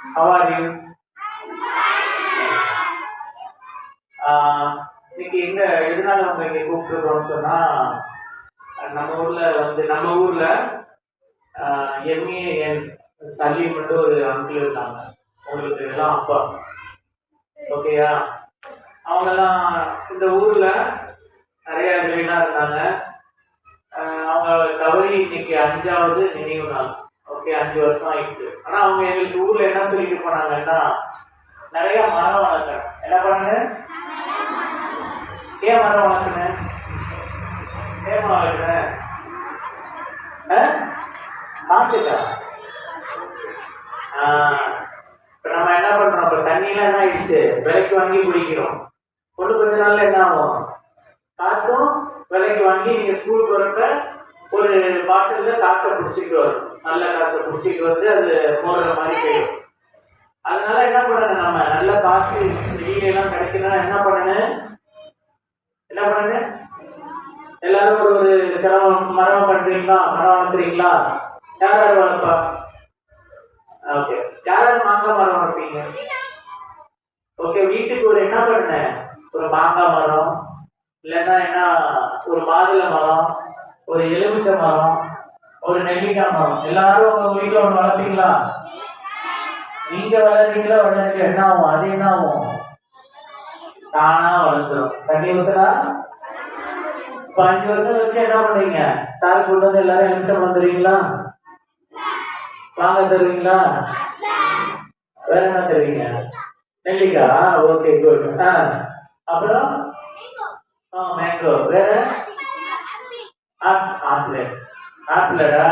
How are you? ஆஹ் இன்னைக்கு எங்க எதனால உங்க இங்க கூப்பிட்டுருக்கோம்னு சொன்னா நம்ம ஊர்ல வந்து நம்ம ஊர்ல எம்ஏ என் மட்டும் ஒரு அங்கிள் இருக்காங்க. உங்களுக்கு எல்லாம் அப்பா. ஓகேயா அவங்கெல்லாம் இந்த ஊர்ல நிறைய வெளினா இருந்தாங்க அவங்க தவறி இன்னைக்கு அஞ்சாவது நினைவு நாள். ஓகே அஞ்சு வருஷம் ஆயிடுச்சு. ஆனால் அவங்க எங்களுக்கு ஊரில் என்ன சொல்லிட்டு போனாங்கன்னா நிறைய மரம் வளர்க்குறேன் என்ன பண்ணுங்க ஏன் மரம் வளர்க்குறேன் ஏன் மரம் வளர்க்குறேன் மாட்டுக்கா இப்போ நம்ம என்ன பண்ணுறோம் இப்போ தண்ணியெலாம் என்ன ஆயிடுச்சு? விலைக்கு வாங்கி குடிக்கிறோம். ஒன்று கொஞ்ச நாளில் என்ன ஆகும்? காற்றும் விலைக்கு வாங்கி நீங்கள் ஸ்கூல் போகிறப்ப ஒரு பாட்டில காற்றை பிடிச்சிட்டு வரும். நல்ல காற்றை பிடிச்சிட்டு வந்து அது போடுற மாதிரி போயிடும். அதனால என்ன பண்ணணும் நம்ம? நல்ல காற்று வெளியிலாம் எல்லாம் என்ன பண்ணணும் என்ன பண்ணணும் எல்லாரும் ஒரு ஒரு சிரமம் மரம் பண்றீங்களா? மரம் வளர்க்குறீங்களா? யார் யார் வளர்ப்பா? ஓகே யார் யார் மாங்காய் மரம் வளர்ப்பீங்க? ஓகே வீட்டுக்கு ஒரு என்ன பண்ண ஒரு மாங்காய் மரம் இல்லைன்னா என்ன ஒரு மாதுளை மரம் ஒரு எலுமிச்சை மரம் ஒரு நெல்லிக்காய் மரம் எல்லாரும் உங்க வீட்டுல ஒன்று வளர்ப்பீங்களா நீங்க வளர்றீங்களா வளர்றீங்க என்ன ஆகும்? அது என்ன ஆகும்? தானா வளர்ந்துடும் தண்ணி ஊத்துறா இப்ப அஞ்சு வருஷம் வச்சு என்ன பண்றீங்க சார் கொண்டு வந்து எல்லாரும் எலுமிச்சம் வந்துடுறீங்களா வாங்க தருவீங்களா? வேற என்ன தருவீங்க? நெல்லிக்காய் ஓகே குட் ஆ அப்புறம்? ஆ மேங்கோ வேற? ஆப்பிள். ஆப்பிளடா?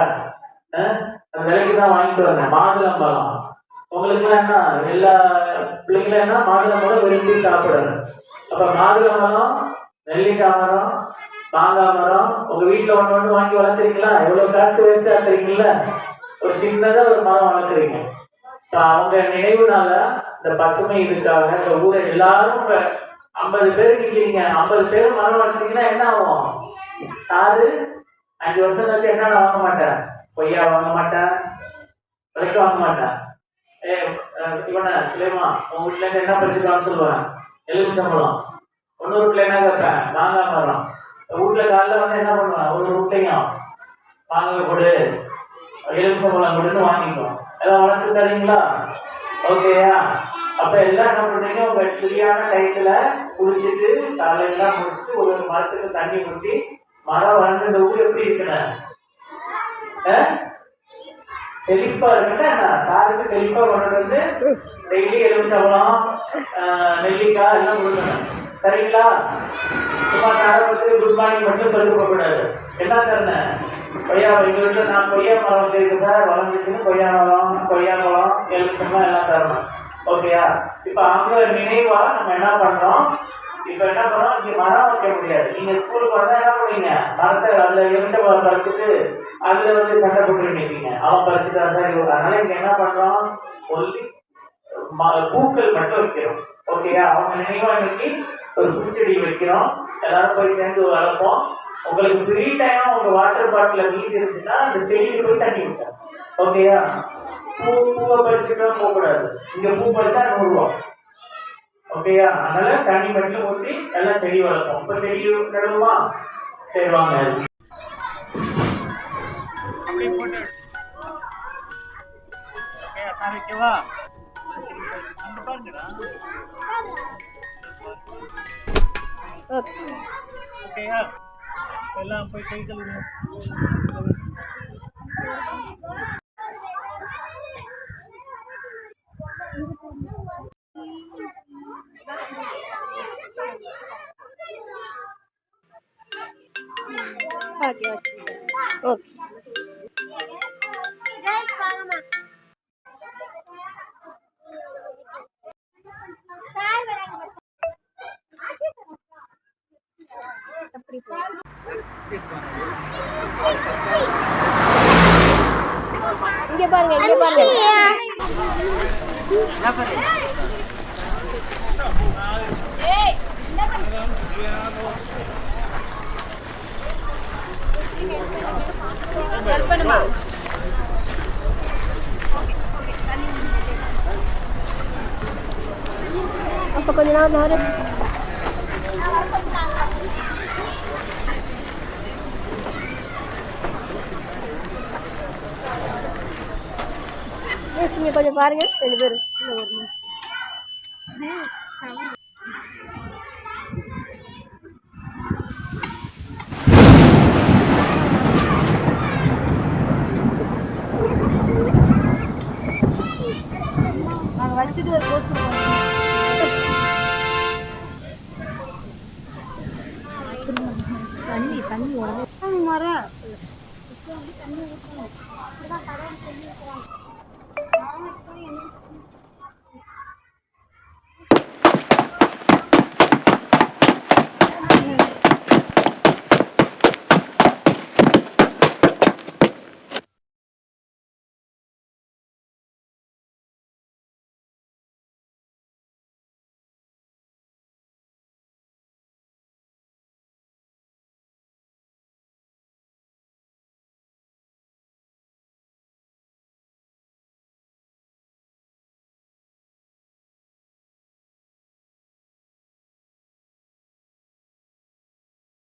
அந்த விலைக்கு தான் வாங்கிட்டு வரேங்க மாதுளம் பழம். உங்களுக்குலாம் என்ன? எல்லா பிள்ளைங்களும் என்ன? மாதுளம்பழம் விரும்பி சாப்பிடணும். அப்ப மாதுளம்பழம் நெல்லிக்காய் மரம் மாங்காய் மரம் உங்க வீட்டுல ஒன்று ஒன்று வாங்கி வளர்க்குறீங்களா? எவ்வளவு காசு வேஸ்ட் ஆக்குறீங்கல்ல ஒரு சின்னதா ஒரு மரம் வளர்க்குறீங்க. அவங்க நினைவுனால இந்த பசுமை இதுக்காக இந்த ஊரை எல்லாரும் ஐம்பது பேர் நிக்கிறீங்க ஐம்பது பேர் மரம் வளர்த்தீங்கன்னா என்ன ஆகும்? சாரு அஞ்சு வருஷம் கழிச்சு என்ன வாங்க மாட்டேன்? கொய்யா வாங்க மாட்டேன். விலைக்கு வாங்க மாட்டேன். ஏ அஹ் இவனை உங்க வீட்டுல இருந்து என்ன படிச்சுக்கலாம்னு சொல்லுவேன்? எலுமிச்சம்பழம் இன்னொரு வீட்டுல என்ன கேட்பேன்? மாங்காய் மரம். வீட்டுல காலைல வந்து என்ன பண்ணுவேன்? ஒரு வீட்லையும் மாங்காய் கொடு. எலுமிச்சம்பழம் கொடுன்னு வாங்கிக்குவோம். எல்லாம் வளர்த்து தரீங்களா? ஓகேயா அப்ப எல்லாம் என்ன பண்றீங்க உங்க சரியான டைத்துல குளிச்சுட்டு காலையெல்லாம் முடிச்சுட்டு ஒரு ஒரு மரத்துக்கு தண்ணி ஊற்றி மழை வளர்ந்து இந்த ஊர் எப்படி இருக்கணும் செழிப்பா இருக்குன்னா சாருக்கு செழிப்பா கொண்டு வந்து டெய்லி எலுமிச்சம்பழம் நெல்லிக்காய் எல்லாம் கொடுக்கணும். சரிங்களா? சும்மா ஆரம்பத்துக்கு குட் மார்னிங் மட்டும் சொல்லி போகக்கூடாது என்ன தரணும் கொய்யா எங்க நான் கொய்யா மரம் வச்சிருக்கு சார். வளர்ந்துச்சுன்னு கொய்யா மரம் கொய்யா மரம் எலுமிச்சம்பழம் எல்லாம் தரணும். ஓகேயா? இப்போ அவங்க நினைவா நம்ம என்ன பண்றோம்? இப்போ என்ன பண்ணோம்? இங்க மரம் வைக்க முடியாது. நீங்க ஸ்கூலுக்கு வந்தா என்ன பண்ணுவீங்க? மரத்தை அதுல எலுமிச்சை பறிச்சுட்டு அதுல வந்து சண்டை போட்டு நிற்பீங்க அவன் பறிச்சுட்டா சார் இவங்க அதனால இங்க என்ன பண்றோம்? ஒல்லி பூக்கள் மட்டும் வைக்கிறோம். ஓகேயா அவங்க நினைவா இன்னைக்கு ஒரு பூச்செடி வைக்கிறோம். எல்லாரும் போய் சேர்ந்து வளர்ப்போம். உங்களுக்கு ஃப்ரீ டைம் உங்க வாட்டர் பாட்டில மீதி இருந்துச்சுன்னா அந்த செடிக்கு போய் தண்ணி விட்டாங்க ஓகேயா பூ பூவை பறிச்சுக்கலாம் போகக்கூடாது. இங்க பூ பறிச்சா நூறுரூவா ஓகேயா அதனால தண்ணி மட்டும் ஊற்றி எல்லாம் செடி வளர்ப்போம். இப்போ செடி நடுவோமா? சரி வாங்க. ஓகேவா ஓகேயா? எல்லாம் போய் கை கழுவுங்க. ஓகே ஓகே ஓகே இங்க பாருங்க இங்க பாருங்க. இப்போ கொஞ்ச நேரம் பாரு மிஸ் இங்கே கொஞ்சம் பாருங்க ரெண்டு பேரும் இல்லை தண்ணி தண்ணி உடனே மரம் தண்ணி ஊற்றணும்